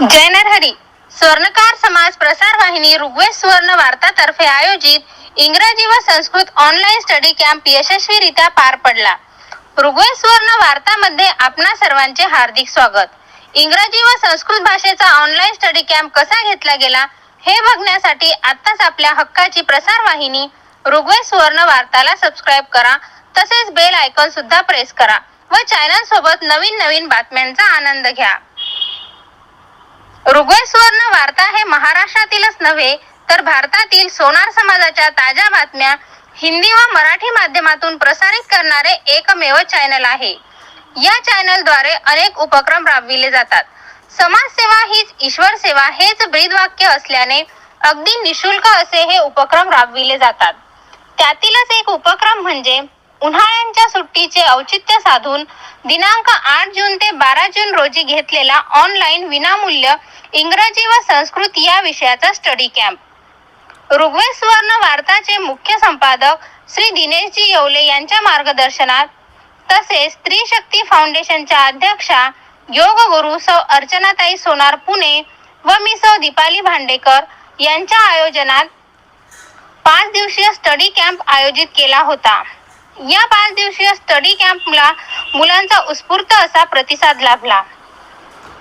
जय नरहरी स्वर्णकार समाज प्रसार वाहिनी ऋग्वेद सुवर्ण वार्तातर्फे आयोजित इंग्रजी व संस्कृत ऑनलाईन स्टडी कॅम्प यशस्वीरित्या पार पडला. ऋग्वेद सुवर्ण वार्तामध्ये आपणा सर्वांचे हार्दिक स्वागत. इंग्रजी व संस्कृत भाषेचा ऑनलाईन स्टडी कॅम्प कसा घेतला गेला हे बघण्यासाठी आत्ताच आपल्या हक्काची प्रसार वाहिनी ऋग्वेद सुवर्ण वार्ताला सबस्क्राईब करा. तसेच बेल आयकॉन सुद्धा प्रेस करा व चॅनल सोबत नवीन नवीन बातम्यांचा आनंद घ्या. ऋग्वेद सुवर्ण वार्ता हे महाराष्ट्रातीलच नव्हे तर भारतातील सोनार समाजाच्या ताज्या बातम्या हिंदी व मराठी माध्यमातून प्रसारित करणारे एकमेव चॅनल आहे. या चॅनलद्वारे अनेक उपक्रम राबविले जातात. समाजसेवा हीच ईश्वर सेवा हेच ब्रीदवाक्य असल्याने अगदी निशुल्क असे हे उपक्रम राबविले जातात. त्यातीलच एक उपक्रम म्हणजे उन्हाळ्यांच्या सुट्टीचे औचित्य साधून दिनांक आठ जून ते बारा जून रोजी घेतलेला ऑनलाईन विनामूल्य इंग्रजी व संस्कृत या विषयाचा स्टडी कॅम्प ऋग्वेद सुवर्ण वार्ताचे मुख्य संपादक श्री दिनेशजी येवले यांच्या मार्गदर्शनात तसेच स्त्री शक्ती फाउंडेशनच्या अध्यक्षा योग गुरु सौ अर्चनाताई सोनार पुणे व मी सौ दीपाली भांडेकर यांच्या आयोजनात पाच दिवसीय स्टडी कॅम्प आयोजित केला होता. या पाच दिवसीय स्टडी कॅम्पला मुलांचा उत्स्फूर्त असा प्रतिसाद लाभला.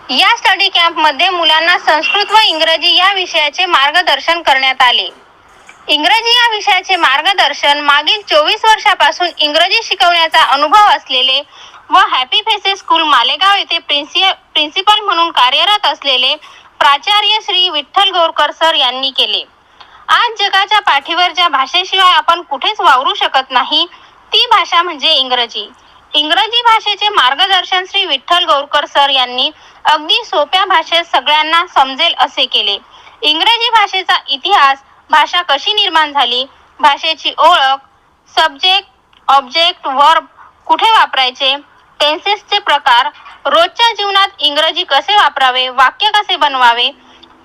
या स्टडी कॅम्पमध्ये मुलांना संस्कृत व इंग्रजी या विषयाचे मार्गदर्शन करण्यात आले. इंग्रजी या विषयाचे मार्गदर्शन मागील चोवीस वर्षापासून इंग्रजी शिकवण्याचा अनुभव असलेले व हॅपी फेसेस स्कूल मालेगाव येथे प्रिन्सि प्रिन्सिपल म्हणून कार्यरत असलेले प्राचार्य श्री विठ्ठल गोरकर सर यांनी केले. आज जगाच्या पाठीवर ज्या भाषेशिवाय आपण कुठेच वावरू शकत नाही ती भाषा म्हणजे इंग्रजी. इंग्रजी भाषेचे मार्गदर्शन श्री विठ्ठल गौरकर सर यांनी अगदी सोप्या भाषेत सगळ्यांना समजेल असे केले. इंग्रजी भाषेचा इतिहास भाषा कशी निर्माण झाली भाषेची ओळख सब्जेक्ट ऑब्जेक्ट वर्ब कुठे वापरायचे टेन्सेसचे प्रकार रोजच्या जीवनात इंग्रजी कसे वापरावे वाक्य कसे बनवावे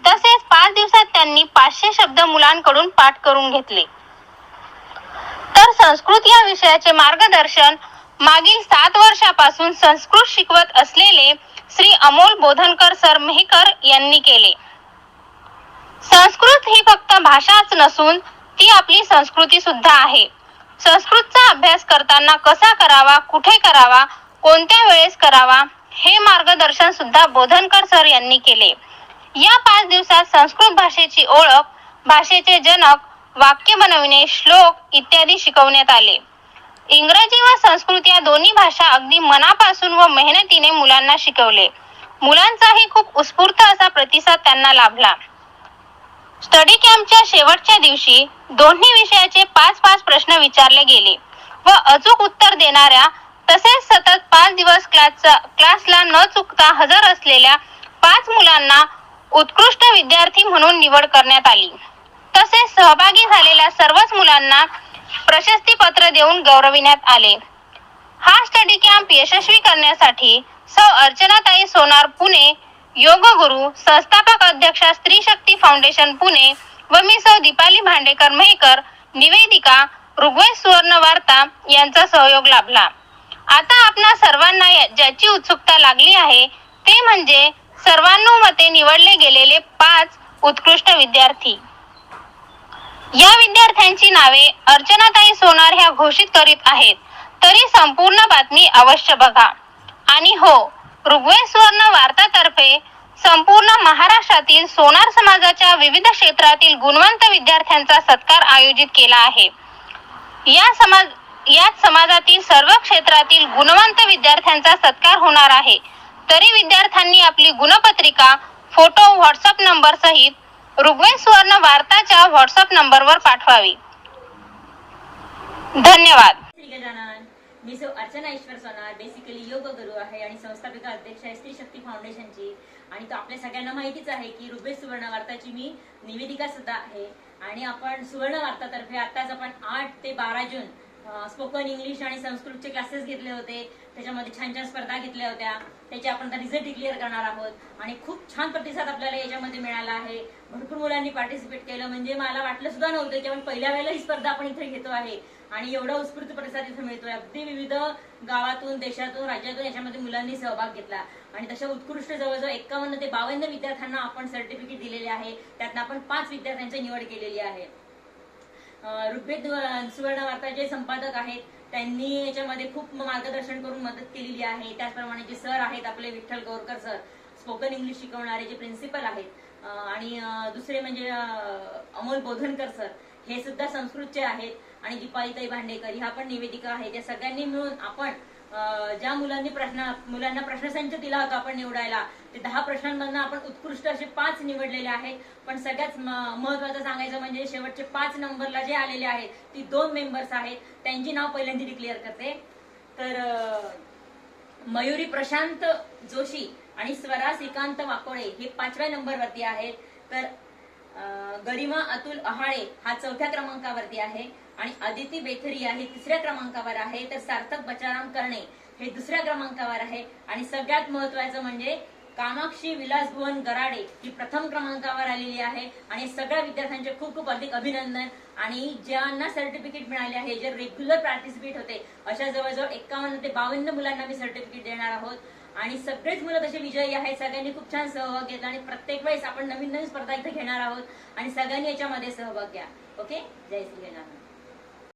तसेच पाच दिवसात त्यांनी पाचशे शब्द मुलांकडून पाठ करून घेतले. संस्कृत या विषयाचे मार्गदर्शन मागील सात वर्षापासून संस्कृत शिकवत असलेले श्री अमोल बोधनकर सर मेहकर यांनी केले. संस्कृत ही फक्त भाषाच नसून ती आपली संस्कृती सुद्धा आहे. संस्कृतचा अभ्यास करताना कसा करावा कुठे करावा कोणत्या वेळेस करावा हे मार्गदर्शन सुद्धा बोधनकर सर यांनी केले. या पाच दिवसात संस्कृत भाषेची ओळख भाषेचे जनक वाक्य बनविणे श्लोक इत्यादी शिकवण्यात आले. इंग्रजी व संस्कृत या दोन्ही भाषा अगदी मनापासून व मेहनतीने मुलांना शिकवले. मुलांचाही खूप उत्स्फूर्त असा प्रतिसाद त्यांना लाभला. स्टडी कॅम्पच्या शेवटच्या दिवशी दोन्ही विषयाचे पाच पाच प्रश्न विचारले गेले व अचूक उत्तर देणाऱ्या तसेच सतत पाच दिवस क्लासचा क्लासला न चुकता हजर असलेल्या पाच मुलांना उत्कृष्ट विद्यार्थी म्हणून निवड करण्यात आली. तसेच सहभागी झालेल्या सर्वच मुलांना प्रशस्ती पत्र देऊन गौरविण्यात आले. हा स्टडी कॅम्प यशस्वी करण्यासाठी सौ अर्चनाताई सोनार पुणे योग गुरु संस्थापक अध्यक्षा स्त्री शक्ती फाउंडेशन पुणे व मी सौ दीपाली भांडेकर मेहकर निवेदिका ऋग्वेद सुवर्ण वार्ता यांचा सहयोग लाभला. आता आपणा सर्वांना या- ज्याची उत्सुकता लागली आहे ते म्हणजे सर्वांनुमते निवडले गेलेले पाच उत्कृष्ट विद्यार्थी. या विद्यार्थ्यांची नावे अर्चनाताई सोनार ह्या घोषित करीत आहेत. तरी संपूर्ण बातमी अवश्य बघा. आणि हो ऋग्वेद सुवर्ण वार्तातर्फे संपूर्ण महाराष्ट्रातील सोनार समाजाच्या विविध क्षेत्रातील गुणवंत विद्यार्थ्यांचा सत्कार आयोजित केला आहे. या समाज याच समाजातील सर्व क्षेत्रातील गुणवंत विद्यार्थ्यांचा सत्कार होणार आहे. तरी विद्यार्थ्यांनी आपली गुणपत्रिका फोटो व्हॉट्सअप नंबर सहित ऋग्वेद सुवर्ण वार्ताच्या व्हॉट्सअप नंबरवर पाठवावी. धन्यवाद. मी सो अर्चना ईश्वर सोनार बेसिकली योग गुरु आहे आणि संस्थापिका अध्यक्ष आहे स्त्री शक्ती फाउंडेशनची. आणि तो आपल्या सगळ्यांना माहितीच आहे की रुपेश सुवर्ण वार्ताची मी निवेदिका सुद्धा आहे. आणि आपण सुवर्ण वार्तातर्फे आताच आपण आठ ते बारा जून स्पोकन इंग्लिश आणि संस्कृतचे क्लासेस घेतले होते. त्याच्यामध्ये छान छान स्पर्धा घेतल्या होत्या. त्याचे आपण आता रिझल्ट डिक्लेअर करणार आहोत. आणि खूप छान प्रतिसाद आपल्याला याच्यामध्ये मिळाला आहे. भरपूर मुलांनी पार्टिसिपेट केलं. म्हणजे मला वाटलं सुद्धा नव्हतं की आपण पहिल्या वेळेला ही स्पर्धा आपण इथे घेतो आहे. आणि एवढा उत्स्फूर्त प्रतिसाद इथं मिळतोय. अगदी विविध गावातून देशातून राज्यातून याच्यामध्ये मुलांनी सहभाग घेतला. आणि तशा उत्कृष्ट जवळजवळ एकावन्न ते बावन्न विद्यार्थ्यांना आपण सर्टिफिकेट दिलेले आहे. त्यातनं आपण पाच विद्यार्थ्यांची निवड केलेली आहे. ऋग्वेद सुवर्ण वार्ता जे संपादक आहेत त्यांनी याच्यामध्ये खूप मार्गदर्शन करून मदत केलेली आहे. त्याचप्रमाणे जे सर आहेत आपले Vitthal Gorkar sir spoken English शिकवणारे जे प्रिन्सिपल आहेत आणि दुसरे म्हणजे अमोल बोधनकर सर हे सुद्धा संस्कृतचे आहेत. आणि दीपाईताई भांडेकर ह्या पण निवेदिका आहेत. या सगळ्यांनी मिळून आपण ज्या मुलांनी प्रश्न मुलांना प्रश्नसंच दिला होता आपण निवडायला ते दहा प्रश्नांमधनं आपण उत्कृष्ट असे पाच निवडलेले आहेत. पण सगळ्यात महत्वाचं सांगायचं म्हणजे शेवटचे पाच नंबरला जे आलेले आहेत ती दोन मेंबर्स आहेत. त्यांची नाव पहिल्यांदा डिक्लेअर करते. तर मयुरी प्रशांत जोशी आणि स्वरा श्रीकांत वाकोळे हे पाचव्या नंबरवरती आहेत. तर गरिमा अतुल अहाळे हा चौथ्या क्रमांकावरती आहे. आणि अदिती बेथरिया हे तिसऱ्या क्रमांकावर आहे तर सार्थक बचाराम करणे हे दुसऱ्या क्रमांकावर आहे. आणि सगळ्यात महत्वाचं म्हणजे कामाक्षी विलास भुवन गराडे ही प्रथम क्रमांकावर आलेली आहे. आणि सगळ्या विद्यार्थ्यांचे खूप खूप अधिक अभिनंदन. आणि ज्यांना सर्टिफिकेट मिळाले आहे जे रेग्युलर पार्टिसिपेट होते अशा जवळजवळ एक्कावन्न ते बावन्न मुलांना मी सर्टिफिकेट देणार आहोत. आणि सगळेच मुलं तसे विजयी आहेत. सगळ्यांनी खूप छान सहभाग घेतला आणि प्रत्येक वेळेस आपण नवीन नवीन स्पर्धा इथे घेणार आहोत. आणि सगळ्यांनी याच्यामध्ये सहभाग घ्या. ओके? जय श्री